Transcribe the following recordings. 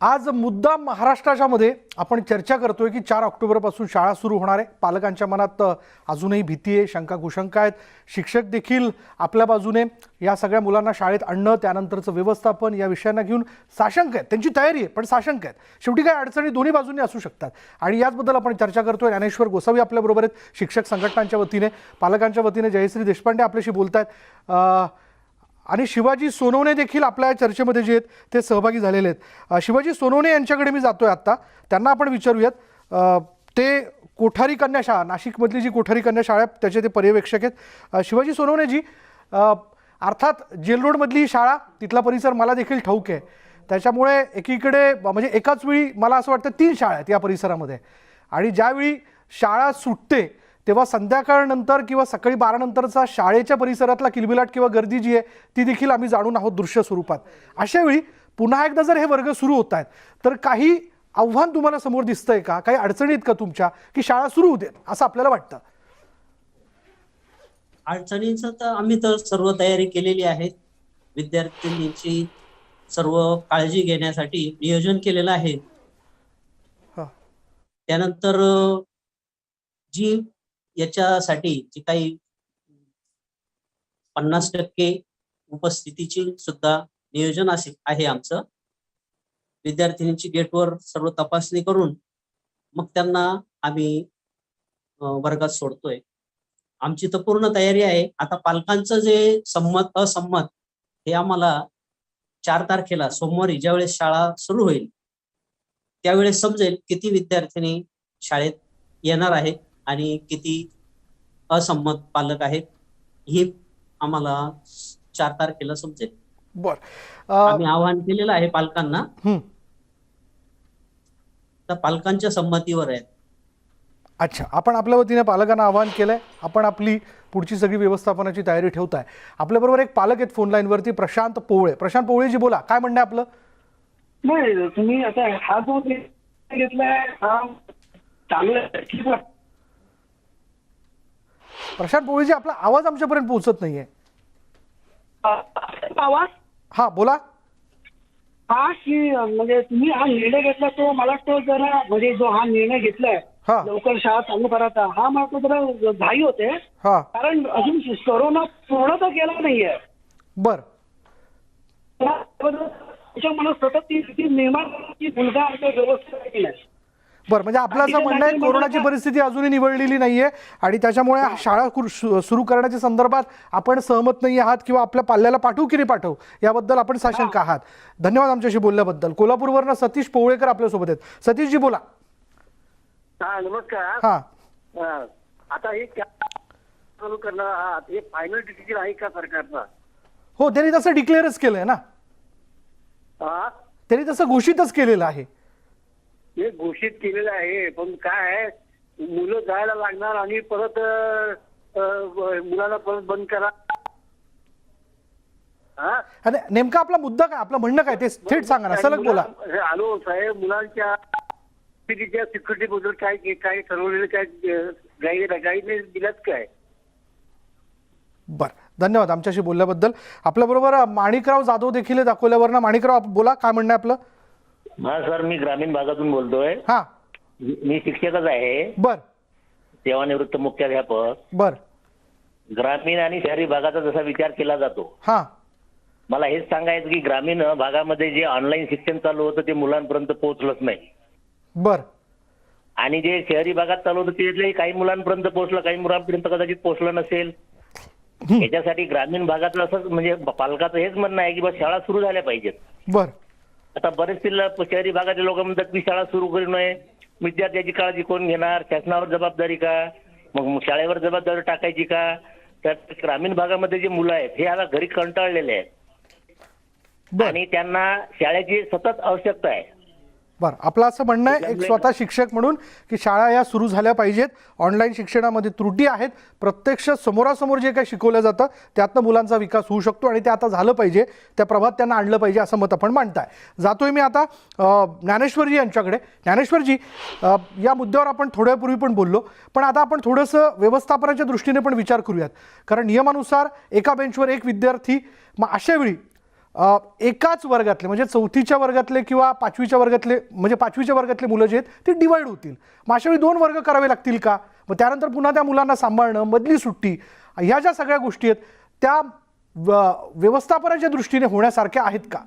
आज मुद्दा महाराष्ट्राच्या मध्ये आपण चर्चा करतोय की चार ऑक्टोबरपासून शाळा सुरू होणार आहे. पालकांच्या मनात अजूनही भीती आहे शंका कुशंका आहेत. शिक्षक देखील आपल्या बाजूने या सगळ्या मुलांना शाळेत आणणं त्यानंतरचं व्यवस्थापन या विषयांना घेऊन साशंक आहेत. त्यांची तयारी आहे पण साशंक आहेत. शेवटी काय अडचणी दोन्ही बाजूंनी असू शकतात. आणि याचबद्दल आपण चर्चा करतोय. ज्ञानेश्वर गोसावी आपल्याबरोबर आहेत शिक्षक संघटनांच्या वतीने. पालकांच्या वतीने जयश्री देशपांडे आपल्याशी बोलत आहेत आणि शिवाजी सोनवणे देखील आपल्या या चर्चेमध्ये जे आहेत ते सहभागी झालेले आहेत. शिवाजी सोनवणे यांच्याकडे मी जातो आहे आत्ता. त्यांना आपण विचारूयात. ते कोठारी कन्या शाळा नाशिकमधली जी कोठारी कन्या शाळा आहे त्याचे ते पर्यवेक्षक आहेत. शिवाजी सोनवणेजी अर्थात जेल रोडमधली ही शाळा तिथला परिसर मला देखील ठाऊक आहे. त्याच्यामुळे एकीकडे म्हणजे एकाच वेळी मला असं वाटतं तीन शाळा आहेत या परिसरामध्ये. आणि ज्यावेळी शाळा सुटते तेव्हा संध्याकाळनंतर किंवा सकाळी बारानंतरचा शाळेच्या परिसरातला किलबिलाट किंवा गर्दी जी आहे ती देखील आम्ही जाणून आहोत दृश्य स्वरूपात. अशा वेळी पुन्हा एकदा जर हे वर्ग सुरू होत आहेत तर काही आव्हान तुम्हाला समोर दिसतंय का? काही अडचणी आहेत का तुमच्या की शाळा सुरू होते असं आपल्याला वाटतं? अडचणींचं तर आम्ही तर सर्व तयारी केलेली आहे. विद्यार्थ्यांची सर्व काळजी घेण्यासाठी नियोजन केलेलं आहे. हा. त्यानंतर जी याच्यासाठी जे काही पन्नास टक्के उपस्थितीची सुद्धा नियोजन असे आहे आमचं. विद्यार्थिनींची गेटवर सर्व तपासणी करून मग त्यांना आम्ही वर्गात सोडतोय. आमची तर पूर्ण तयारी आहे. आता पालकांचं जे संमत असंमत हे आम्हाला चार तारखेला सोमवारी ज्यावेळेस शाळा सुरू होईल त्यावेळेस समजेल किती विद्यार्थिनी शाळेत येणार आहेत. आणि किती असंमत पालक आहेत हे आम्हाला चार तारखेला समजेल. बरं. आम्ही आवाहन केलेलं आहे पालकांना. हं. तर पालकांच्या संमतीवर आहे. अच्छा. आपण आपल्या वतीने पालकांना आवाहन केलंय. आपण आपली पुढची सगळी व्यवस्थापनाची तयारी ठेवताय. आपल्याबरोबर एक पालक आहेत फोन लाईनवरती प्रशांत पोवळे. प्रशांत पोवळेजी बोला. काय म्हणणं आपलं? नाही तुम्ही आता हा जो घेतलाय हा चांगला. प्रशांत पोवळेजी आपला आवाज आमच्यापर्यंत पोहोचत नाहीये. आवाज? हा बोला. हा की म्हणजे तुम्ही हा निर्णय घेतला तो मला वाटतं जरा म्हणजे जो हा निर्णय घेतलाय हा. लवकर शाळा चालू करायचा हा मला वाटतं जरा घाई होते. हा. कारण अजून कोरोना पूर्ण तर गेला नाहीये. बर. त्याच्या मनात सतत ती भीती निर्माण होते की मुलगा आमचा व्यवस्थित आहे बर म्हणजे आपलं असं म्हणणं आहे कोरोनाची परिस्थिती अजूनही निवडलेली नाहीये आणि त्याच्यामुळे शाळा सुरू करण्याच्या संदर्भात आपण सहमत नाही आहात किंवा आपल्या पाल्याला पाठवू की नाही पाठवू याबद्दल आपण साशंक आहात. धन्यवाद आमच्याशी बोलल्याबद्दल. कोल्हापूरवरनं सतीश पोवळेकर आपल्यासोबत आहेत. सतीशजी बोला. हा नमस्कार. हा. आता हे चालू करणार आहात हे फायनल डिसिजन आहे का सरकारचा? हो त्यांनी तसं डिक्लेअरच केलंय ना? हा? त्यांनी तसं घोषितच केलेलं आहे. हे घोषित केलेलं आहे. पण काय आहे? मुलं जायला लागणार आणि परत मुलांना परत बंद करा. हा? नेमका आपला मुद्दा काय? आपलं म्हणणं काय? ते थेट सांगा ना. सलग बोला. हे आलो साहेब मुलांच्या सिक्युरिटी बद्दल काय काय ठरवलेलं काय गाईड गाईडने दिल्यात काय? बर. धन्यवाद आमच्याशी बोलल्याबद्दल. आपल्याबरोबर माणिकराव जाधव देखील आहेत अकोल्यावरनं माणिकराव बोला. काय म्हणणं आपलं? हा सर मी ग्रामीण भागातून बोलतोय. हा. मी शिक्षकच आहे. बर. सेवानिवृत्त मुख्याध्यापक. बर. ग्रामीण आणि शहरी भागाचा जसा विचार केला जातो. हा. मला हेच सांगायचं की ग्रामीण भागामध्ये जे ऑनलाईन शिक्षण चालू होतं ते मुलांपर्यंत पोहोचलंच नाही. बर. आणि जे शहरी भागात चालू होतं ते काही मुलांपर्यंत पोहोचलं काही मुलांपर्यंत कदाचित पोहोचलं नसेल. याच्यासाठी ग्रामीण भागातलं असं म्हणजे पालकाचं हेच म्हणणं आहे की बस शाळा सुरू झाल्या पाहिजेत. बर. आता बरेचसे शहरी भागातील लोक म्हणतात की शाळा सुरू करू नये. विद्यार्थ्याची काळजी कोण घेणार? शासनावर जबाबदारी का? मग शाळेवर जबाबदारी टाकायची का? तर ग्रामीण भागामध्ये जे मुलं आहेत हे आता घरी कंटाळलेले आहेत. आणि त्यांना शाळेची सतत आवश्यकता आहे. बर आपलं असं म्हणणं आहे एक स्वतः शिक्षक म्हणून की शाळा या सुरू झाल्या पाहिजेत. ऑनलाईन शिक्षणामध्ये त्रुटी आहेत. प्रत्यक्ष समोरासमोर जे काही शिकवलं जातं त्यातनं मुलांचा विकास होऊ शकतो आणि ते आता झालं पाहिजे. त्या प्रभात त्यांना आणलं पाहिजे असं मत आपण मांडताय. जातोय मी आता ज्ञानेश्वरजी यांच्याकडे. ज्ञानेश्वरजी या मुद्द्यावर आपण थोड्यापूर्वी पण बोललो. पण आता आपण थोडंसं व्यवस्थापनाच्या दृष्टीने पण विचार करूयात. कारण नियमानुसार एका बेंचवर एक विद्यार्थी मग अशा वेळी अ, एकाच वर्गातले म्हणजे चौथीच्या वर्गातले किंवा पाचवीच्या वर्गातले म्हणजे पाचवीच्या वर्गातले मुलं जे आहेत ते डिवाइड होतील. मग अशा वेळी दोन वर्ग करावे लागतील का? मग त्यानंतर पुन्हा त्या मुलांना सांभाळणं मधली सुट्टी ह्या ज्या सगळ्या गोष्टी आहेत त्या व्यवस्थापनाच्या दृष्टीने होण्यासारख्या आहेत का?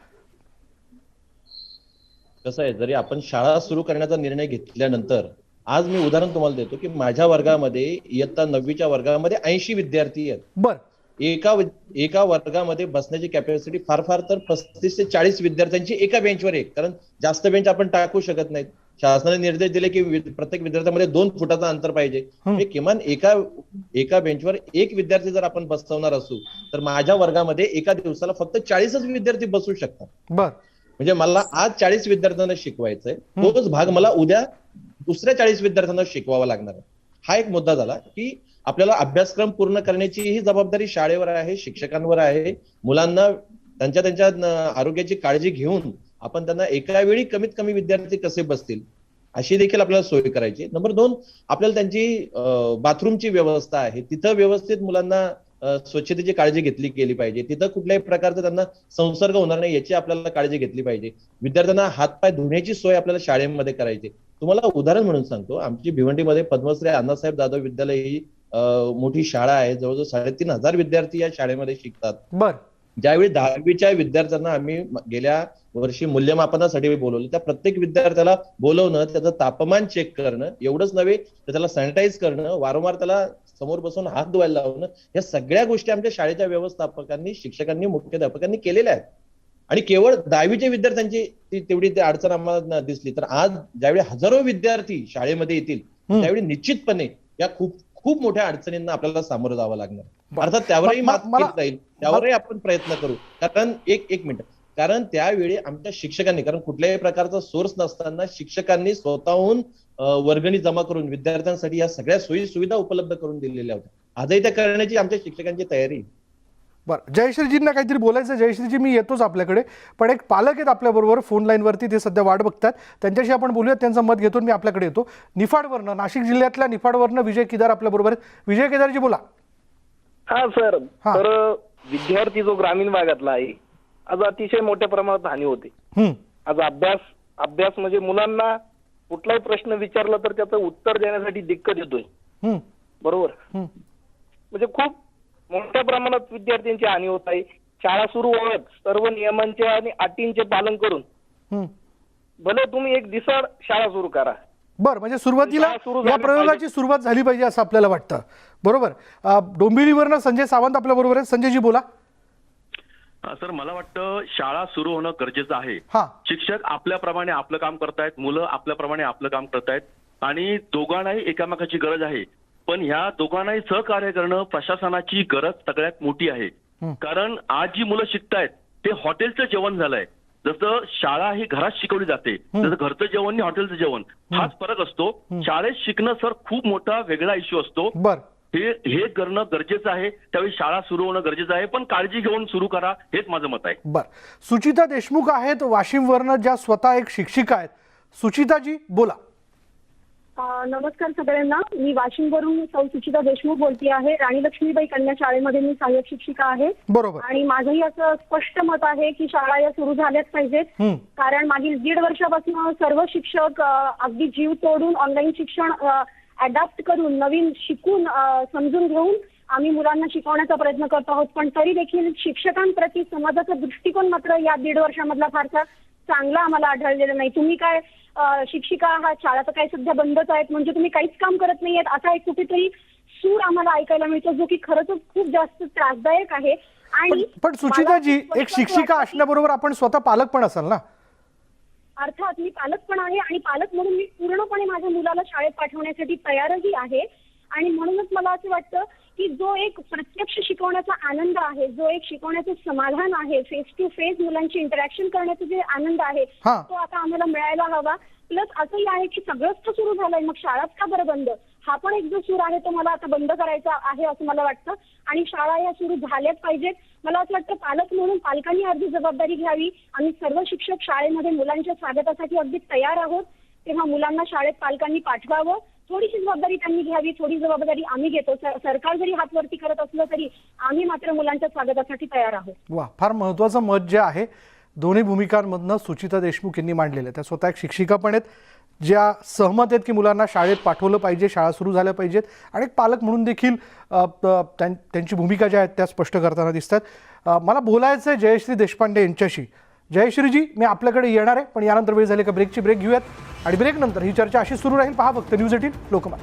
कसं आहे जरी आपण शाळा सुरू करण्याचा निर्णय घेतल्यानंतर आज मी उदाहरण तुम्हाला देतो की माझ्या वर्गामध्ये इयत्ता नववीच्या वर्गामध्ये ऐंशी विद्यार्थी आहेत. बर. एका एका वर्गामध्ये बसण्याची कॅपॅसिटी फार फार तर पस्तीस ते चाळीस विद्यार्थ्यांची एका बेंचवर एक. कारण जास्त बेंच आपण टाकू शकत नाहीत. शासनाने निर्देश दिले की प्रत्येक विद्यार्थ्यामध्ये दोन फुटाचं अंतर पाहिजे. किमान एका एका बेंचवर एक विद्यार्थी जर आपण बसवणार असू तर माझ्या वर्गामध्ये एका दिवसाला फक्त चाळीसच विद्यार्थी बसू शकतात. म्हणजे मला आज चाळीस विद्यार्थ्यांना शिकवायचंय. तोच भाग मला उद्या दुसऱ्या चाळीस विद्यार्थ्यांना शिकवावा लागणार आहे. हा एक मुद्दा झाला की आपल्याला अभ्यासक्रम पूर्ण करण्याची ही जबाबदारी शाळेवर आहे शिक्षकांवर आहे. मुलांना त्यांच्या त्यांच्या आरोग्याची काळजी घेऊन आपण त्यांना एका वेळी कमीत कमी विद्यार्थी कसे बसतील अशी देखील आपल्याला सोय करायची. नंबर दोन आपल्याला त्यांची बाथरूमची व्यवस्था आहे. तिथं व्यवस्थित मुलांना स्वच्छतेची काळजी घेतली गेली पाहिजे. तिथं कुठल्याही प्रकारचा त्यांना संसर्ग होणार नाही याची आपल्याला काळजी घेतली पाहिजे. विद्यार्थ्यांना हातपाय धुण्याची सोय आपल्याला शाळेमध्ये करायची. तुम्हाला उदाहरण म्हणून सांगतो. आमची भिवंडीमध्ये पद्मश्री अण्णासाहेब जाधव विद्यालय ही मोठी शाळा आहे. जवळजवळ साडेतीन हजार विद्यार्थी या शाळेमध्ये शिकतात. बर. ज्यावेळी दहावीच्या विद्यार्थ्यांना आम्ही गेल्या वर्षी मूल्यमापनासाठी बोलवलं त्या प्रत्येक विद्यार्थ्याला बोलवणं त्याचं तापमान चेक करणं एवढंच नव्हे तर त्याला सॅनिटाईज करणं वारंवार त्याला समोर बसून हात धुवायला लावणं या सगळ्या गोष्टी आमच्या शाळेच्या व्यवस्थापकांनी शिक्षकांनी मुख्याध्यापकांनी केलेल्या आहेत. आणि केवळ दहावीच्या विद्यार्थ्यांची ती तेवढी ती अडचण आम्हाला दिसली. तर आज ज्यावेळी हजारो विद्यार्थी शाळेमध्ये येतील. त्यावेळी निश्चितपणे या खूप खूप मोठ्या अडचणींना आपल्याला सामोरं जावं लागणार. अर्थात त्यावरही मात केली जाईल. त्यावरही आपण प्रयत्न करू. कारण एक एक मिनिट. कारण त्यावेळी आमच्या शिक्षकांनी कारण कुठल्याही प्रकारचा सोर्स नसताना शिक्षकांनी स्वतःहून वर्गणी जमा करून विद्यार्थ्यांसाठी या सगळ्या सोयी सुविधा उपलब्ध करून दिलेल्या होत्या. आजही त्या करण्याची आमच्या शिक्षकांची तयारी. बरं. जयश्रीजींना काहीतरी बोलायचं. जयश्रीजी मी येतोच आपल्याकडे. पण एक पालक आहेत आपल्याबरोबर फोन लाईनवरती ते सध्या वाट बघतात. त्यांच्याशी आपण बोलूयात. त्यांचं मत घेतो मी आपल्याकडे येतो. निफाडवरनं नाशिक जिल्ह्यातल्या निफाडवरनं विजय केदार आपल्याबरोबर आहेत. विजय केदारजी बोला. हा सर. तर विद्यार्थी जो ग्रामीण भागातला आहे आज अतिशय मोठ्या प्रमाणात हानी होते. आज अभ्यास अभ्यास म्हणजे मुलांना कुठलाही प्रश्न विचारला तर त्याचं उत्तर देण्यासाठी दिक्कत येतोय. बरोबर. म्हणजे खूप मोठ्या प्रमाणात विद्यार्थ्यांची हानी होत आहे. शाळा सुरू होत सर्व नियमांचे आणि अटींचे पालन करून. हं. भले तुम्ही एक दिवसाड शाळा सुरू करा. बरं म्हणजे सुरुवातीला या प्रयोगाची सुरुवात झाली पाहिजे असं आपल्याला वाटतं. बरोबर? डोंबिवलीवरनं संजय सावंत आपल्याबरोबर आहेत. संजयजी बोला. सर मला वाटतं शाळा सुरू होणं गरजेचं आहे. हां. शिक्षक आपल्याप्रमाणे आपलं काम करतायत मुलं आपल्याप्रमाणे आपलं काम करतायत आणि दोघांनाही एकामेकाची गरज आहे. पण ह्या दोघांनाही सहकार्य करणं प्रशासनाची गरज सगळ्यात मोठी आहे. कारण आज जी मुलं शिकतायत ते हॉटेलचं जेवण झालंय. जसं शाळा ही घरात शिकवली जाते. जसं घरचं जेवण आणि हॉटेलचं जेवण हाच फरक असतो. शाळेत शिकणं सर खूप मोठा वेगळा इश्यू असतो. बरं. हे हे करणं गरजेचं आहे. त्यावेळी शाळा सुरू होणं गरजेचं आहे. पण काळजी घेऊन सुरू करा हेच माझं मत आहे. बर. सुचिता देशमुख आहेत वाशिमवरनं ज्या स्वतः एक शिक्षिका आहेत. सुचिताजी बोला. नमस्कार सगळ्यांना. मी वाशिमवरून सौ सुचिता देशमुख बोलते आहे. राणी लक्ष्मीबाई कन्या शाळेमध्ये मी सहाय्यक शिक्षिका आहे. बरोबर. आणि माझंही असं स्पष्ट मत आहे की शाळा या सुरू झाल्याच पाहिजेत. हं, कारण मागील दीड वर्षापासून सर्व शिक्षक अ, अगदी जीव तोडून ऑनलाईन शिक्षण अडॅप्ट करून नवीन शिकून अ, समजून घेऊन आम्ही मुलांना शिकवण्याचा प्रयत्न करत आहोत. पण तरी देखील शिक्षकांप्रती समाजाचा दृष्टिकोन मात्र या दीड वर्षामधला फारसा चांगला आम्हाला आढळलेला नाही. तुम्ही काय शिक्षिका आहात शाळा तर काय सध्या बंदच आहेत म्हणजे तुम्ही काहीच काम करत नाहीयेत असा एक कुठेतरी सूर आम्हाला ऐकायला मिळतो जो की खरंच खूप जास्त त्रासदायक आहे. आणि पण सुचिताजी एक शिक्षिका असण्याबरोबर आपण स्वतः पालक पण असाल ना? अर्थात मी पालक पण आहे आणि पालक म्हणून मी पूर्णपणे माझ्या मुलाला शाळेत पाठवण्यासाठी तयारही आहे. आणि म्हणूनच मला असं वाटतं की जो एक प्रत्यक्ष शिकवण्याचा आनंद आहे जो एक शिकवण्याचं समाधान आहे फेस टू फेस मुलांची इंटरॅक्शन करण्याचा जे आनंद आहे. तो आता आम्हाला मिळायला हवा. प्लस असंही आहे की सगळंच तर सुरू झालंय मग शाळाच का बरं बंद? हा पण एक जो सूर आहे तो मला आता बंद करायचा आहे असं मला वाटतं. आणि शाळा या सुरू झाल्याच पाहिजेत. मला असं वाटतं पालक म्हणून पालकांनी अर्धी जबाबदारी घ्यावी. आम्ही सर्व शिक्षक शाळेमध्ये मुलांच्या स्वागतासाठी अगदी तयार आहोत. तेव्हा मुलांना शाळेत पालकांनी पाठवावं. थोडीशी जबाबदारी त्यांनी घ्यावी थोडी जबाबदारी आम्ही घेतो. सरकार जरी हात वरती करत असलं तरी आम्ही मात्र मुलांच्या स्वागतासाठी तयार आहोत. वा फार महत्वाचं मत जे आहे दोन्ही भूमिकांमधनं सुचिता देशमुख यांनी मांडलेलं त्या स्वतः एक शिक्षिका पण आहेत ज्या सहमत आहेत की मुलांना शाळेत पाठवलं पाहिजे शाळा सुरू झाल्या पाहिजेत. आणि एक पालक म्हणून देखील त्यांची भूमिका ज्या आहेत त्या स्पष्ट करताना दिसतात. मला बोलायचं आहे जयश्री देशपांडे यांच्याशी. जयश्रीजी मी आपल्याकडे येणार आहे पण यानंतर वेळ झाली का ब्रेकची ब्रेक घेऊयात. आणि ब्रेकनंतर ही चर्चा अशी सुरू राहील. पहा फक्त न्यूज एटीन लोकमत